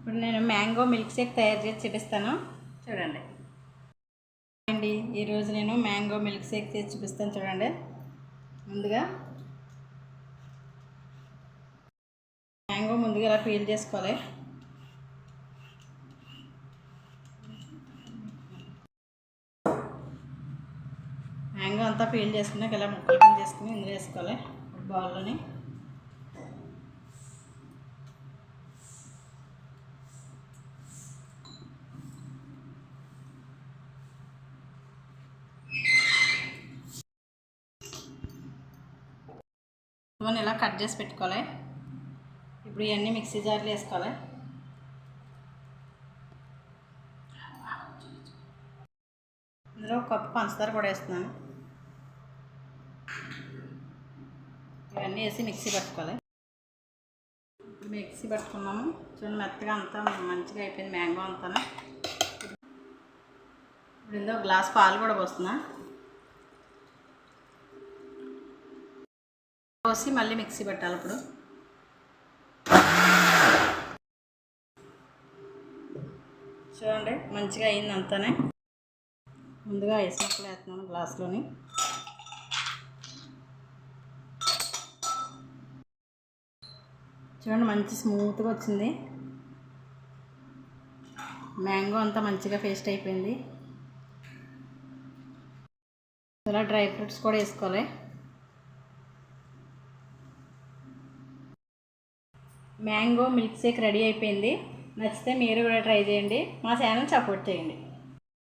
ఇప్పుడు నేను mango milk shake తయారు చేసి చూపిస్తాను. చూడండి. అండి ఈరోజు నేను మ్యాంగో మిల్క్ షేక్ చేసి చూపిస్తాను చూడండి. ముందుగా మ్యాంగో ముందుగా ఇలా పీల్ చేసుకోవాలి. మ్యాంగో అంతా పీల్ చేసుకున్నాక ఇలా ముక్కలు కింద చేసుకుని ఇందులో వేసుకోవాలి. బౌల్లోని ఇవన్నీ ఇలా కట్ చేసి పెట్టుకోవాలి? ఇప్పుడు ఇవన్నీ మిక్సీ జార్లు వేసుకోవాలి. ఇందులో ఒక కప్పు పంచదార కూడా వేస్తున్నాను. ఇవన్నీ వేసి మిక్సీ పట్టుకోవాలి. మిక్సీ పట్టుకున్నాము. చూడండి మెత్తగా అంతా మంచిగా అయిపోయింది మ్యాంగో అంతా ఇప్పుడు ఇందులో గ్లాస్ పాలు కూడా పోస్తున్నా. కోసి మళ్ళీ మిక్సీ పెట్టాలి ఇప్పుడు. చూడండి మంచిగా అయింది అంతానే. ముందుగా ఐస్ ముక్కలు వేస్తున్నాను గ్లాస్లోని. చూడండి మంచి స్మూత్గా వచ్చింది. మ్యాంగో అంతా మంచిగా పేస్ట్ అయిపోయింది. ఇలా డ్రై ఫ్రూట్స్ కూడా వేసుకోవాలి. మ్యాంగో మిల్క్ షేక్ రెడీ అయిపోయింది. నచ్చితే మీరు కూడా ట్రై చేయండి. మా ఛానల్ సపోర్ట్ చేయండి.